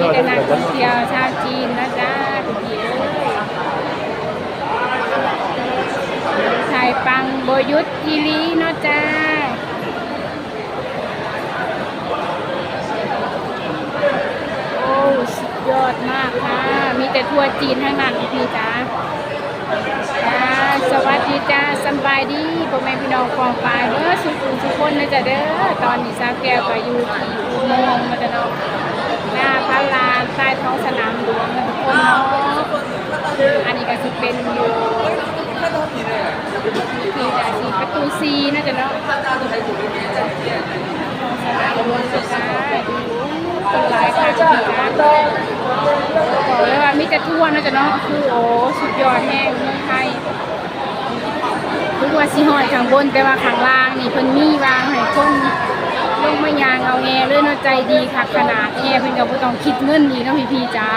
มีแต่นักท่องเที่ยวชาวจีนนะจ้าพี่พี่เอ้ยชายปังโบยุทธอีหลีเนาะจ้าโอ้สุดยอดมากค่ะ มีแต่ทัวร์จีนทั้งนั้นพี่จ้าจ้าสวัสดีจ้าสบายดีพ่อแม่พี่น้องกองปลายเด้อสุขุมสุขคนนะจ๊ะเด้อตอนนี้สาวแก้วก็อยู่ที่อุโมงค์มาจะเนาะ หน้าพระลานใต้ท้องสนามหลวงนะทุกคนเนาะอันนี้ก็สิเป็นอยู่ที่จะสีประตูซีน่าจะเนาะสนามหลวงสุดท้ายคนหลายค่ะพี่จ้าบอกเลยว่ามิจะทั่วน่าจะเนาะคือโอ้สุดยอดแห้งเมืองไทยทุกว่าสิหอยข้างบนแต่ว่าข้างล่างนี่เพิ่นมีวาง ยางเอาแงเลยเนาะใจดีคักขนาดแอเพิ่นก็บ่ต้องคิดเงินนี่เนาะพี่ๆจ้า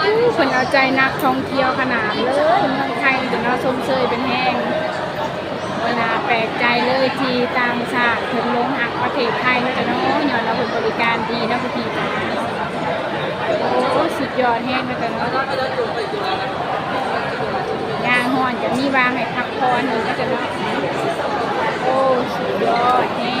อู้เพิ่นเอาใจนักท่องเที่ยวขนาดเลยเมืองไทยจะเนาะชมเชยเป็นแห้งบ่น่าแปลกใจเลยทีต่างชาติเพิ่นลงหักประเทศไทยเนาะจะเนาะย้อนเราเพิ่นบริการดีนะพี่ๆจ้าโอ้สุดยอดแห้งเลยแต่เนาะยางหอนจะมีวางให้พักผ่อนหนึ่งก็จะเนาะโอ้สุดยอดแห้ง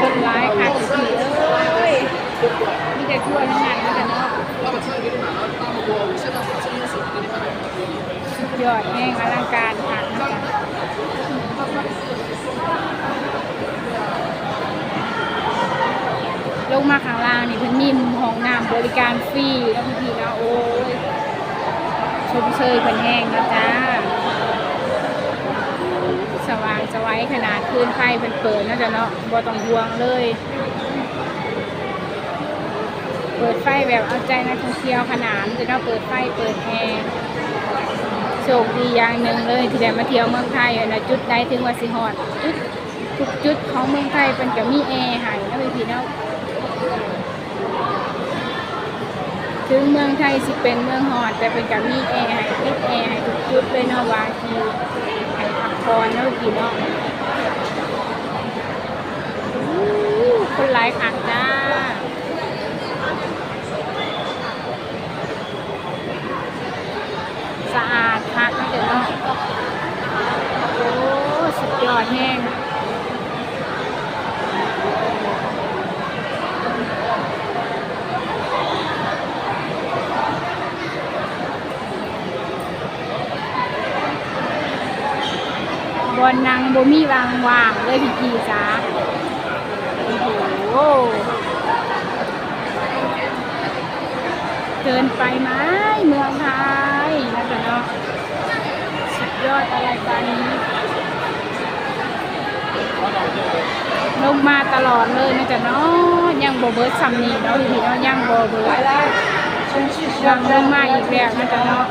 คนร้ายค่ะพี่เอ้ยมีแต่ทั่วทั้งนั้นเลยแต่เนาะสุดยอดแห้งอลังการค่ะลงมาข้างล่าง นี่เพิ่นมีห้องน้ำบริการฟรีแล้วพี่นะโอ้ยชมเชยเพิ่นแห้งนะจ้า สว่างสวัยขนาดคืนไฟเป็นเปิดน่าจะเนาะบ่ต้องห่วงเลย เปิดไฟแบบเอาใจนักท่องเที่ยวขนาดจะเนาะเปิดไฟเปิดแอร์โชคดีอย่างหนึ่งเลยที่ได้มาเที่ยวเมืองไทยอะนะจุดใดถึงว่าสิฮอดจุดทุกจุดของเมืองไทยเป็นก็มีแอร์ให้นะพี่เนาะ ถึงเมืองไทยสิเป็นเมืองฮอดแต่เป็นก็มีแอร์ให้ติดแอร์ให้ทุกจุดเลยเนาะว่าที่ให้พักผ่อนเนาะพี่เนาะอู้คนหลายคักจ้าสะอาดคักนะเดี๋ยวเนาะโอ้สุดยอดแห้งบนนาง บ่มีวางวางเลยพี่พีจ้าโอ้โหเกินไปไหมเมืองไทยนะจ๊ะเนาะสุดยอดอะไรกันนี้ลงมาตลอดเลยนะจ๊ะเนาะยังโบเบิดซัมนี่เนาะพี่เนาะยังโบเบิดยังลงมาอีกแล้วนะจ๊ะเนาะ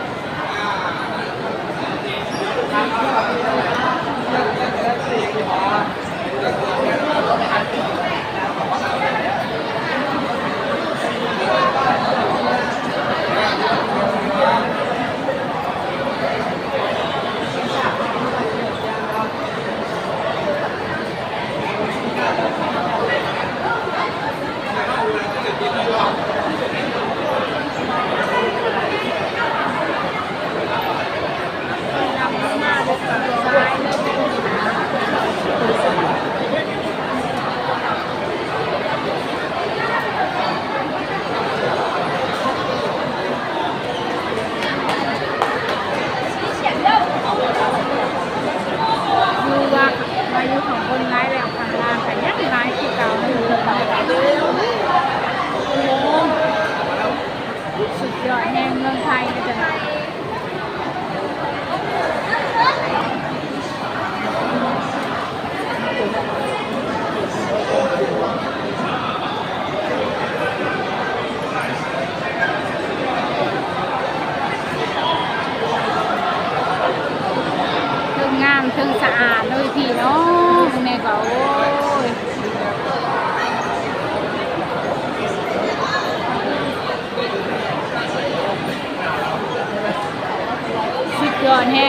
นำมาเลยค่ะซ้าย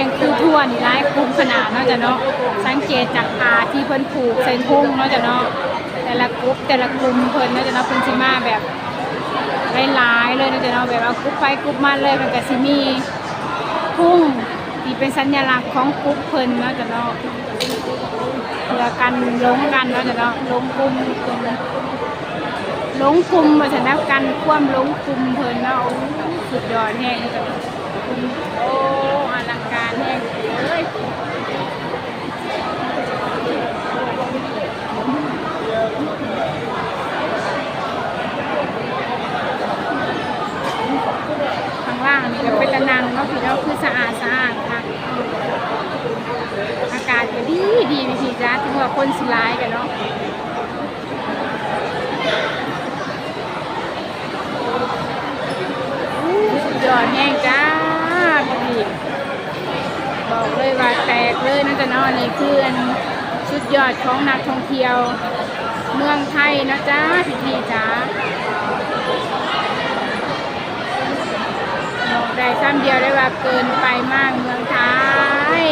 งคือทั่ วนี่ร้ายคุ้มขนาดเนาะจ้ะเนาะสังเกตจากผ้าที่เพิ่นผูกใส่ทุ่งเนาะจ้ะเนาะแต่ละกรุ๊ปแต่ละกลุ่มเพิ่นเนาะจ้ะเนาะเพิ่นสิมาแบบหลายๆเลยเนาะจ้ะเนาะแบบว่ากรุ๊ปไปกรุ๊ปมาเลยมันก็สิมีทุ่งที่เป็นสัญลักษณ์ของกรุ๊ปเพิ่นเนาะจ้ะเนาะเพื่อกันลงกันเนาะจ้ะเนาะลงกลุ่มเพิ่นลงกลุ่มมาชนะกันควมลงกลุ่มเพิ่นเนาะสุดยอดแห้งเนาะจ้ะโอ้อลังการแห้ง เลยข้างล่างนี่ก็เป็นตะนังเนาะพี่เนาะคือสะอาดสะอาดค่ะอากาศก็ดีดีพี่จ้าถึงว่าคนสิร้ายกันเนาะสุดยอดแห้งจ้า บอกเลยว่าแตกเลยนะจ๊ะเนาะนี่คืออันสุดยอดของนักท่องเที่ยว เมืองไทยนะจ้าพี่พี่จ้าบอกได้ซ้ำเดียวได้ว่าเกินไปมากเมืองไทย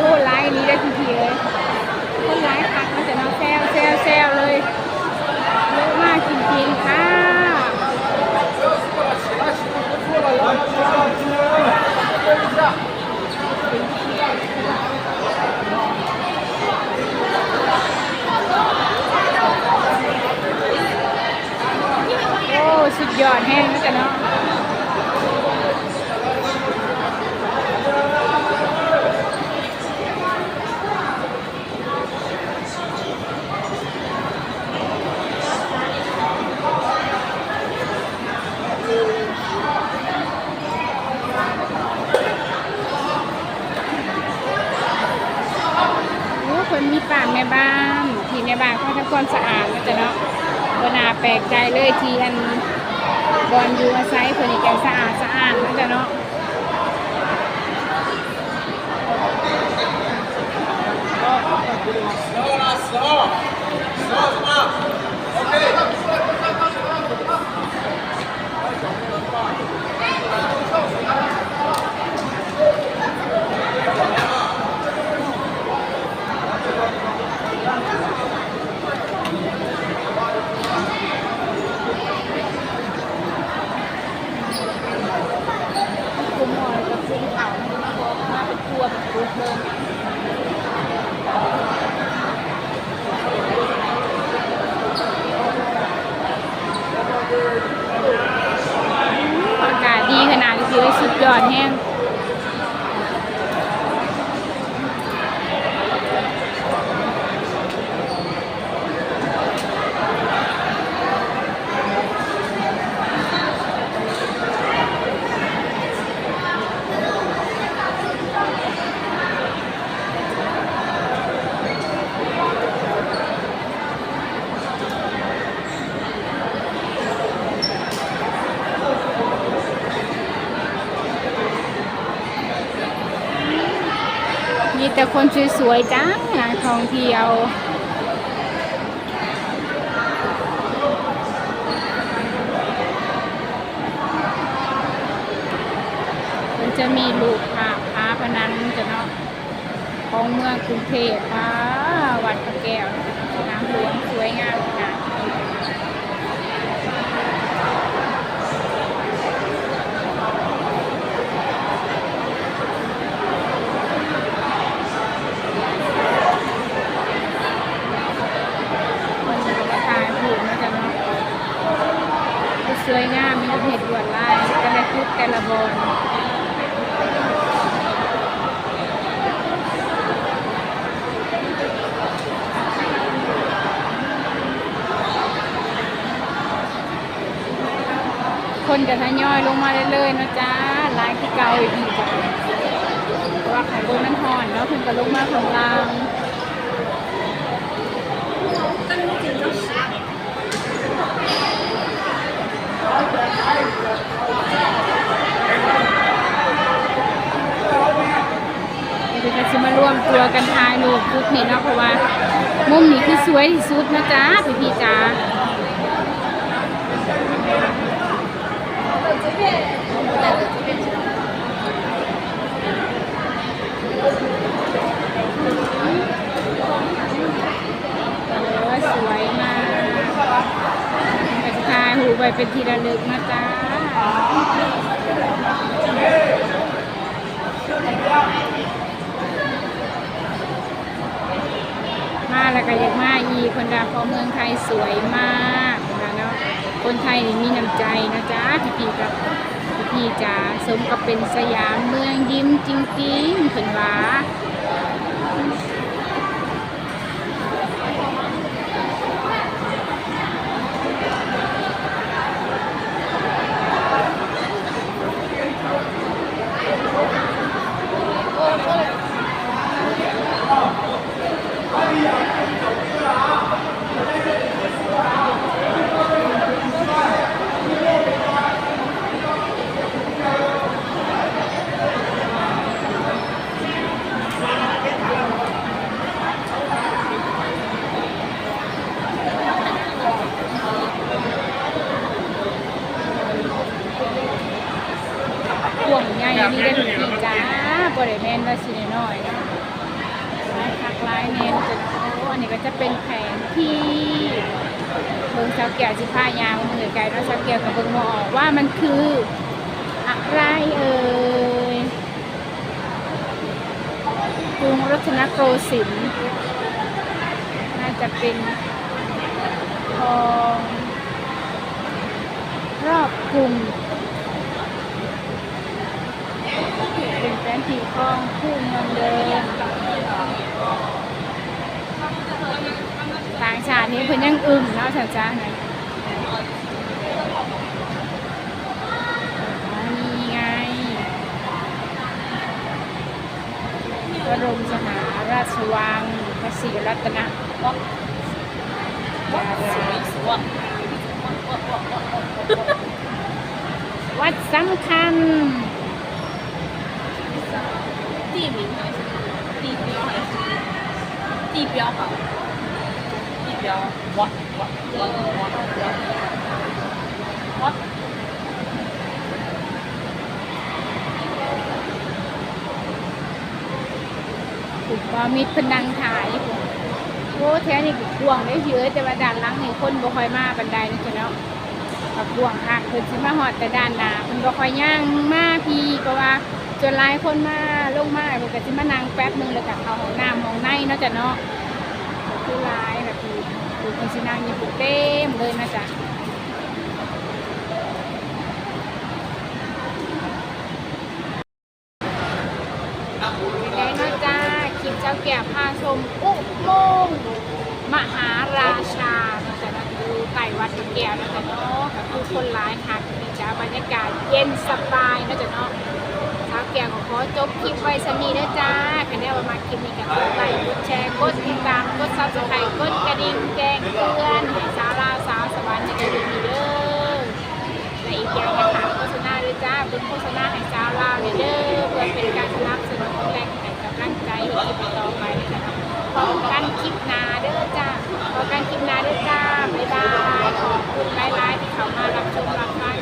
โอ้ไลน์นี้ได้ทีทีเลยคนไลน์พักมาจะน้องแซวแซวแซวเลยเยอะมากจริงๆค่ะโอ้สุดยอดแห้งนะจ๊ะเนาะ แต่คนสวยๆจ้านักท่องเที่ยวมันจะมีลูกพระพระพนันจะเนาะของเมืองกรุงเทพพระวัดพระแก้วน้ำหลวงสวยงามขนาดคนจะมาถ่ายรูปนะจ๊ะเนาะ สวยงามมีเห็ดลวดลายแต่ละชุดแต่ละบอลคนจะทยอยลงมาเรื่อยๆนะจ้าหลายที่เก่าอีกทีจ้ะว่าของบนมันห่อนเนาะเพิ่นก็ลงมาข้างล่า งตัวกันถ่ายรูปจุดนี้เนาะเพราะว่ามุมนี้คือสวยที่สุดนะจ๊ะพี่พี่จ๋าโอ้ยสวยมากไปถ่ายหูไปเป็นทีระลึกนะจ๊ะ มาแล้ว ก็อยากมาอีคนดาเพราะเมืองไทยสวยมากนะคะเนาะคนไทยนี่มีน้ำใจนะจ๊ะพี่พี่กับพี่พี่ๆจ๋าสมกับเป็นสยามเมืองยิ้มจริงๆเพิ่นว่าห่วงใหญ่นี่ได้ทุกพี่จ้าบ่ได้แม่นว่าสิน้อยๆนะหลายคักหลายแน่นจะโอ้อันนี้ก็จะเป็นแผนที่เบิ่งสาวแก้วสิพา ยามมือไกลเนาะสาวแก้วก็เบิ่งบ่ออกว่ามันคืออะไรเอ่ยกรุงรัตนโกสินทร์น่าจะเป็นทองรอบกรุงเป็นแฟนที่คองคู่เมืองเดิมต่างชาตินี้เพิ่นยังอึ้งเนาะจ้าจ้าเนี่ย นี่ไงบรมสหาราชวังพระศรีรัตนวัดสำคัญ 地名还是地标还是地标好？ ปุ๋ว่มีพนังถ่ายโอ้แท้นี่กวงได้เยอะแต่ว่าด้านล้างนี่คนบ่ค่อยมาบันไดนี่จ้ะเนาะกับกวงค่ะเพิ่นสิมาหอดแต่ด้านหน้าเพิ่นบ่ค่อยย่างมาพี่เพราะว่าจนหลายคนมาลงมาเพิ่นก็สิมานั่งแป๊บนึงแล้วก็เขาห้อน้ำมองในเนาะจ้ะเนาะ คือลายแบบนี้คือเพิ่นสินั่งอยู่เต็มเลยนะจ๊ะเป็นไงเนาะจ้าคลิปเจ้าแก่พาชมอุโมงค์มหาราชานาะจ้ะเนาะอยู่ใต้วัดพระแก้วนาะจ้ะเนาะก็คือคนหลายคักนี่จ้าบรรยากาศเย็นสบายนาะจ้ะเนาะสาวแก้วก็ขอจบคลิปไว้สมีนะจ้าคะแนนว่ามาคลิปนี้ก็กดไลค์กดแชร์กดติดตาม ซับสไครก้นกระดิ่งแกงเตือนให้สาวลาสาวสวรรค์จะได้ดีเด้อและอีกอย่างอย่ะโฆษณาด้วยจ้าเป็นโฆษณาให้สาวลาเด้อเพื่อเป็นการสนับสนุนแรงให้กำลังใจที่คลิปต่อไปนะคะขอการคลิปหนาเด้อจ้าขอการคลิปหนาเด้อจ้าบ๊ายบายขอบคุณหลายๆที่เข้ามารับชมรับฟัง